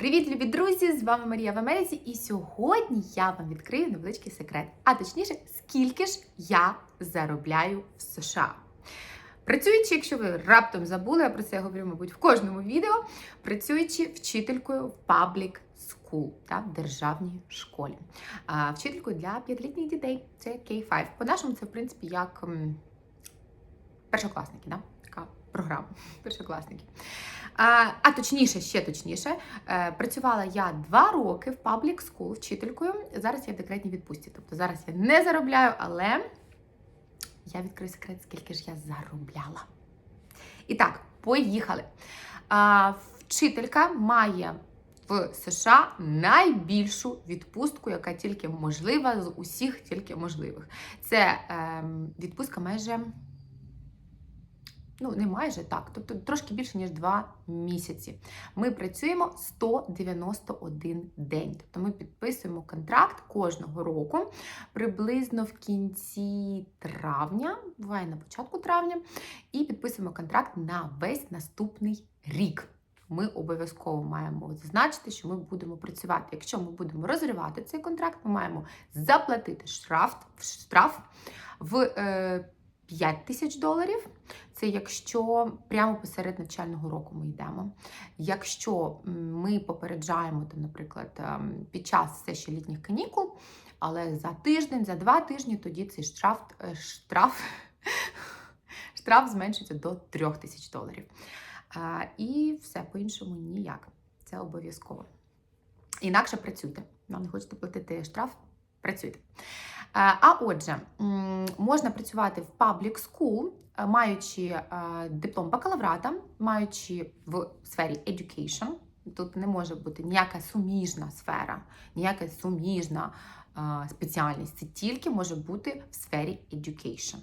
Привіт, любі друзі! З вами Марія в Америці, і сьогодні я вам відкрию невеличкий секрет. А точніше, скільки ж я заробляю в США. Працюючи, якщо ви раптом забули, я про це говорю, мабуть, в кожному відео, працюючи вчителькою в паблік school, та, в державній школі. А, вчителькою для п'ятилітніх дітей. Це K5. По-нашому, це, в принципі, як першокласники, да? така програма першокласників. А, точніше, ще точніше, е, працювала я два роки в паблік скул вчителькою. Зараз я в декретній відпустці. Тобто зараз я не заробляю, але я відкрию секрет, скільки ж я заробляла. І так, поїхали. Вчителька має в США найбільшу відпустку, яка тільки можлива з усіх тільки можливих. Це ем, відпустка майже. Ну, не майже так, тобто трошки більше, ніж 2 місяці. Ми працюємо 191 день. Тобто ми підписуємо контракт кожного року, приблизно в кінці травня, буває на початку травня, і підписуємо контракт на весь наступний рік. Ми обов'язково маємо зазначити, що ми будемо працювати. Якщо ми будемо розривати цей контракт, ми маємо заплатити штраф, штраф в е, 5 тисяч доларів. Це якщо прямо посеред навчального року ми йдемо. Якщо ми попереджаємо, там, наприклад, ем, під час все ще літніх канікул, але за тиждень, за два тижні, тоді цей штраф, е, штраф, штраф зменшиться до 3 тисяч доларів. І все по-іншому ніяк. Це обов'язково. Інакше працюйте. Вам не хочете платити штраф, працюйте. А а отже, можна працювати в public school, е, маючи е, диплом бакалаврата, маючи в сфері education. Тут не може бути ніяка суміжна сфера, ніяка суміжна е, спеціальність. Це тільки може бути в сфері education.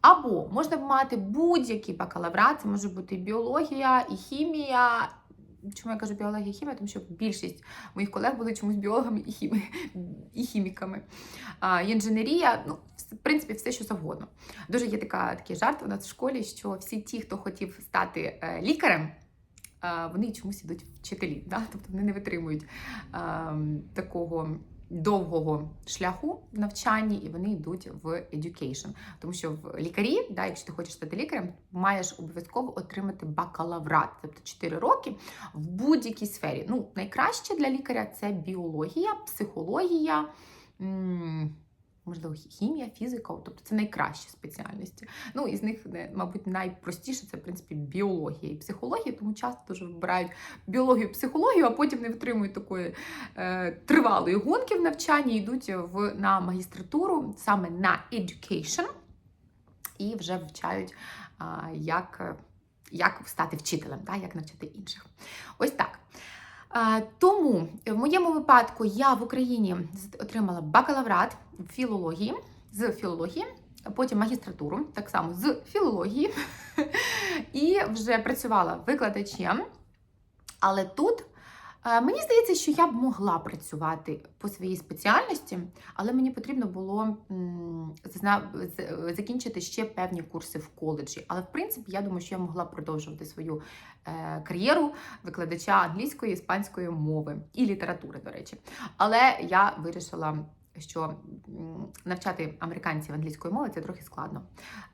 Або можна мати будь-який бакалаврат, це може бути біологія і хімія. Чому я кажу біологія і хімія? Тому що більшість моїх колег були чомусь біологами і, хімі... і хіміками. А, інженерія, ну, в принципі, все, що завгодно. Дуже є така, такий жарт у нас в школі, що всі ті, хто хотів стати е, лікарем, вони чомусь ідуть вчителі. Да? Тобто вони не витримують е, такого довгого шляху в навчанні, і вони йдуть в education. Тому що в лікарі, да, якщо ти хочеш стати лікарем, маєш обов'язково отримати бакалаврат, тобто 4 роки в будь-якій сфері. Ну, найкраще для лікаря це біологія, психологія. Можливо, хімія, фізика, тобто це найкращі спеціальності. Ну, із них, мабуть, найпростіше це, в принципі, біологія і психологія, тому часто дуже вибирають біологію, психологію, а потім не витримують такої е, тривалої гонки в навчанні, йдуть в, на магістратуру саме на education і вже вивчають, е, як, як стати вчителем, да, як навчати інших. Ось так. Тому в моєму випадку я в Україні отримала бакалаврат філології з філології, потім магістратуру, так само з філології, і вже працювала викладачем. Але тут е, мені здається, що я б могла працювати по своїй спеціальності, але мені потрібно було закінчити ще певні курси в коледжі. Але в принципі, я думаю, що я могла продовжувати свою е, кар'єру викладача англійської, іспанської мови і літератури, до речі. Але я вирішила. Що навчати американців англійської мови це трохи складно.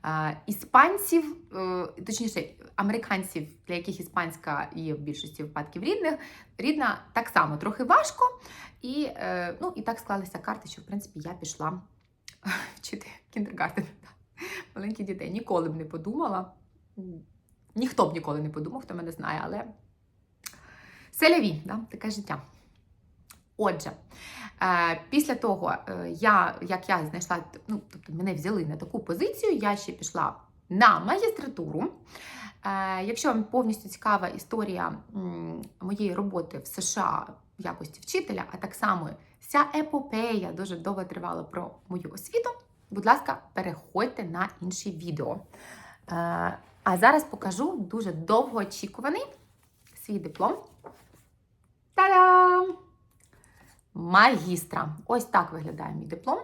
Е, іспанців, е, точніше, американців, для яких іспанська є в більшості випадків рідних, рідна так само трохи важко. І, е, ну, і так склалися карти, що в принципі я пішла вчити кіндергартен. Маленьких дітей. Ніколи б не подумала. Ніхто б ніколи не подумав, хто мене знає, але селяві, да? таке життя. Отже, е, після того, е, я, як я знайшла, ну, тобто мене взяли на таку позицію, я ще пішла на магістратуру. Е, Якщо вам повністю цікава історія моєї роботи в США в якості вчителя, а так само вся епопея дуже довго тривала про мою освіту, будь ласка, переходьте на інші відео. А зараз покажу дуже довгоочікуваний свій диплом. Та-дам! Магістра. Ось так виглядає мій диплом.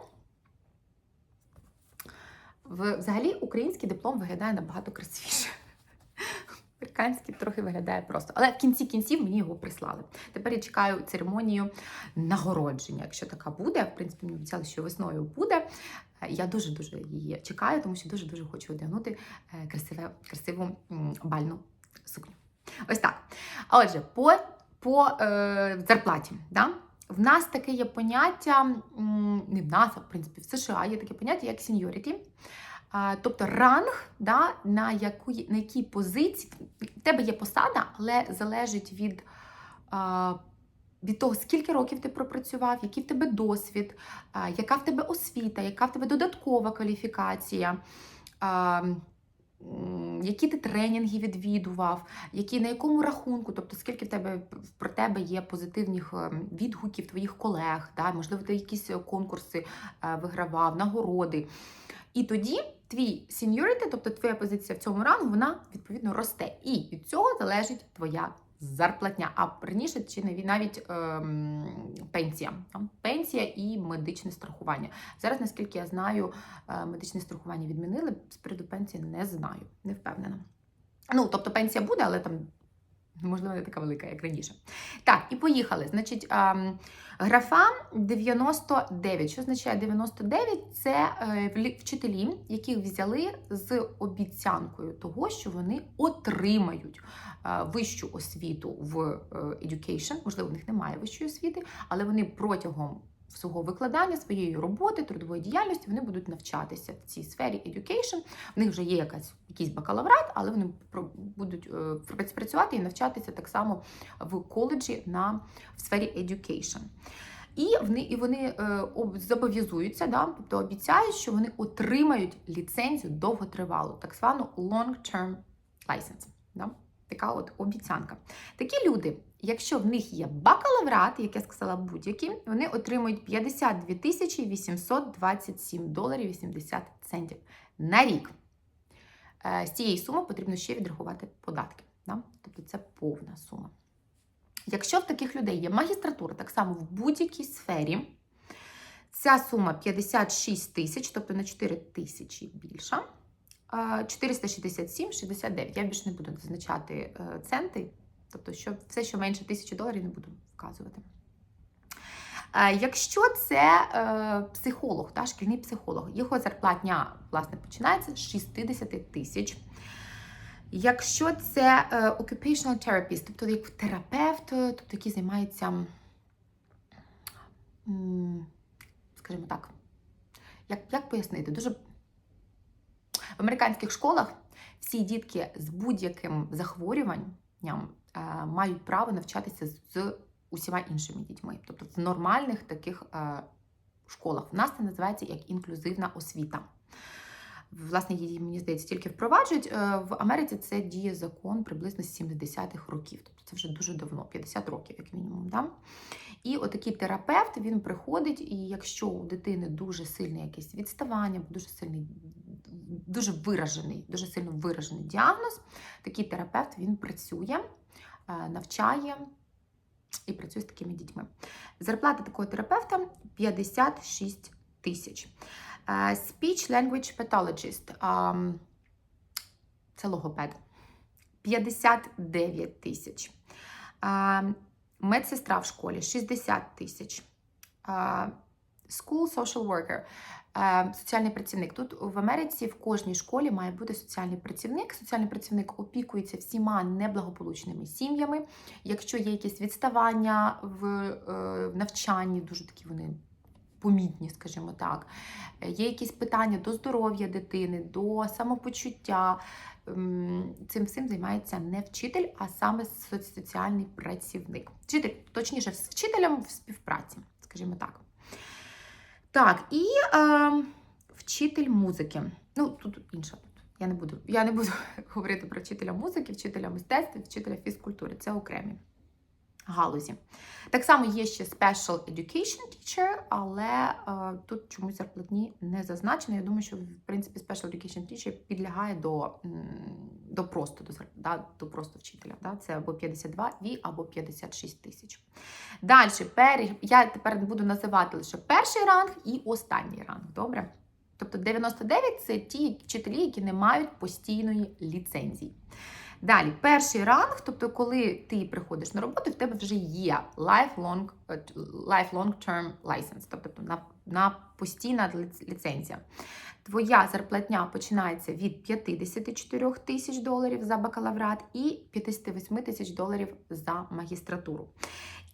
Взагалі, український диплом виглядає набагато красивіше. по-американськи трохи виглядає просто. Але в кінці кінців мені його прислали. Тепер я чекаю церемонію нагородження. Якщо така буде, в принципі, мені обіцяли, що весною буде. Я дуже дуже її чекаю, тому що дуже дуже хочу одягнути е, красиве, красиву бальну сукню. Ось так. Отже, по, по е, зарплаті. Да? В нас таке є поняття, не в нас, а в принципі в США є таке поняття, як seniority. Тобто ранг, да, на, яку, на якій позиції в тебе є посада, але залежить від, від того, скільки років ти пропрацював, який в тебе досвід, яка в тебе освіта, яка в тебе додаткова кваліфікація. Які ти тренінги відвідував, які, на якому рахунку, тобто скільки в тебе про тебе є позитивних ем, відгуків твоїх колег, да? можливо, ти якісь конкурси е, вигравав, нагороди. І тоді твій seniority, тобто твоя позиція в цьому рангу, вона відповідно росте. І від цього залежить твоя зарплатня. А раніше чи навіть ем, пенсія. Пенсія і медичне страхування. Зараз, наскільки я знаю, е, медичне страхування відмінили, з приводу пенсії не знаю, не впевнена. Ну, тобто пенсія буде, але там. Можливо, не така велика, як раніше. Так, і поїхали. Значить, графа 99. Що означає 99? Це е, вчителі, яких взяли з обіцянкою того, що вони отримають е, вищу освіту в е, education. Можливо, в них немає вищої освіти, але вони протягом свого викладання, своєї роботи, трудової діяльності вони будуть навчатися в цій сфері education. В них вже є якась якийсь бакалаврат, але вони будуть е, працювати і навчатися так само в коледжі на в сфері education. І вони, і вони е, об- зобов'язуються, да, тобто обіцяють, що вони отримають ліцензію довготривалу, так звану long-term license. Да? Така от обіцянка. Такі люди, якщо в них є бакалаврат, як я сказала, будь-які, вони отримують 52 тисячі 827 доларів 80 центів на рік. Е, З цієї суми потрібно ще відрахувати податки. Да? Тобто це повна сума. Якщо в таких людей є магістратура, так само в будь-якій сфері, ця сума 56 тисяч, тобто на 4 тисячі більша. А, 467,69. Я більше не буду зазначати е, центи, тобто що все, що менше тисячі доларів, не буду вказувати. Е, Якщо це е, психолог, та, шкільний психолог, його зарплатня власне починається з 60 тисяч. Якщо це е, occupational therapist, тобто як терапевт, е, тобто який займається, скажімо так, як, як пояснити, дуже в американських школах всі дітки з будь-яким захворюванням мають право навчатися з, усіма іншими дітьми, тобто в нормальних таких е, школах. В нас це називається як інклюзивна освіта. Власне, її, мені здається, тільки впроваджують. Е, В Америці це діє закон приблизно з 70-х років, тобто це вже дуже давно, 50 років, як мінімум. Да? І отакий терапевт він приходить, і якщо у дитини дуже сильне якесь відставання, дуже сильний, дуже виражений, дуже сильно виражений діагноз, такий терапевт він працює, е, навчає і працює з такими дітьми. Зарплата такого терапевта 56 тисяч. Е, Speech Language Pathologist це логопед 59 тисяч. Медсестра в школі 60 тисяч. School Social Worker е, соціальний працівник. Тут в Америці в кожній школі має бути соціальний працівник. Соціальний працівник опікується всіма неблагополучними сім'ями. Якщо є якісь відставання в, е, навчанні, дуже такі вони помітні, скажімо так. Є якісь питання до здоров'я дитини, до самопочуття. Цим всім займається не вчитель, а саме соціальний працівник. Вчитель, точніше, з вчителем в співпраці, скажімо так. Так, і е, вчитель музики. Ну, тут інша. Я не буду, я не буду говорити про вчителя музики, вчителя мистецтва, вчителя фізкультури. Це окремі галузі. Так само є ще Special Education Teacher, але е, тут чомусь зарплатні не зазначено. Я думаю, що в принципі Special Education Teacher підлягає до, до просто до, да, до просто вчителя. Да? Це або 52 і або 56 тисяч. Далі, пер... я тепер буду називати лише перший ранг і останній ранг. Добре? Тобто 99 це ті вчителі, які не мають постійної ліцензії. Далі, перший ранг, тобто, коли ти приходиш на роботу, в тебе вже є lifelong, е, lifelong term license, тобто на, на постійна ліцензія. Твоя зарплатня починається від 54 тисяч доларів за бакалаврат і 58 тисяч доларів за магістратуру.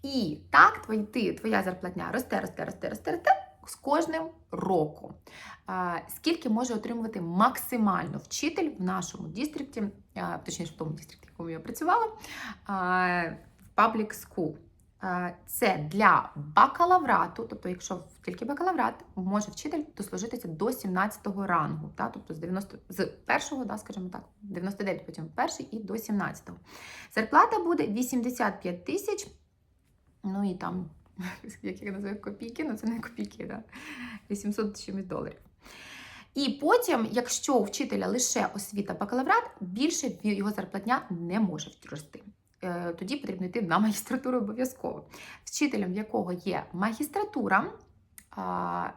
І так, твої, ти, твоя зарплатня росте, росте, росте, росте, росте з кожним роком. Скільки може отримувати максимально вчитель в нашому дістрикті, точніше в тому дістрикті, в якому я працювала, в Public School. Це для бакалаврату, тобто, якщо тільки бакалаврат, може вчитель дослужитися до 17-го рангу, та, тобто з 90, з першого, да, скажімо так, 99, потім перший і до 17-го. Зарплата буде 85 тисяч, ну і там, як я називаю, копійки, ну це не копійки, да, 800 чимось доларів. І потім, якщо у вчителя лише освіта бакалаврат, більше його зарплатня не може рости. Е, Тоді потрібно йти на магістратуру обов'язково. Вчителем, в якого є магістратура,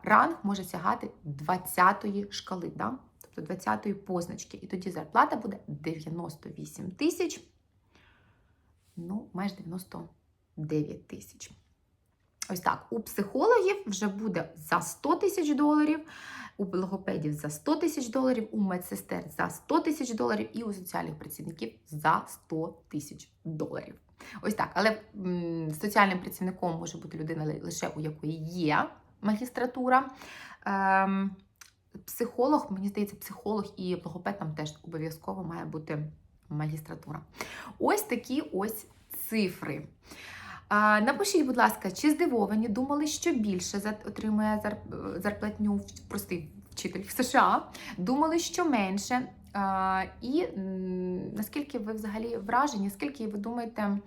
ранг може сягати 20-ї шкали, да? тобто 20-ї позначки. І тоді зарплата буде 98 тисяч, ну, майже 99 тисяч. Ось так. У психологів вже буде за 100 тисяч доларів, у логопедів за 100 тисяч доларів, у медсестер за 100 тисяч доларів і у соціальних працівників за 100 тисяч доларів. Ось так. Але м, соціальним працівником може бути людина лише у якої є магістратура. Ем, психолог, мені здається, психолог і логопед там теж обов'язково має бути магістратура. Ось такі ось цифри. Напишіть, будь ласка, чи здивовані, думали, що більше отримує зар- зарплатню простий вчитель в США, думали, що менше. І наскільки ви взагалі вражені, скільки ви думаєте,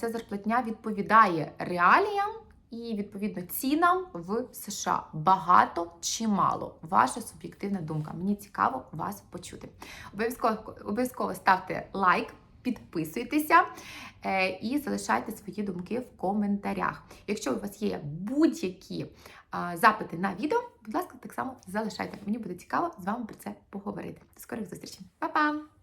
ця зарплатня відповідає реаліям і відповідно цінам в США? Багато чи мало? Ваша суб'єктивна думка. Мені цікаво вас почути. Обов'язково обов'язково ставте лайк, підписуйтеся е, і залишайте свої думки в коментарях. Якщо у вас є будь-які запити на відео, будь ласка, так само залишайте. Мені буде цікаво з вами про це поговорити. До скорих зустрічей. Па-па!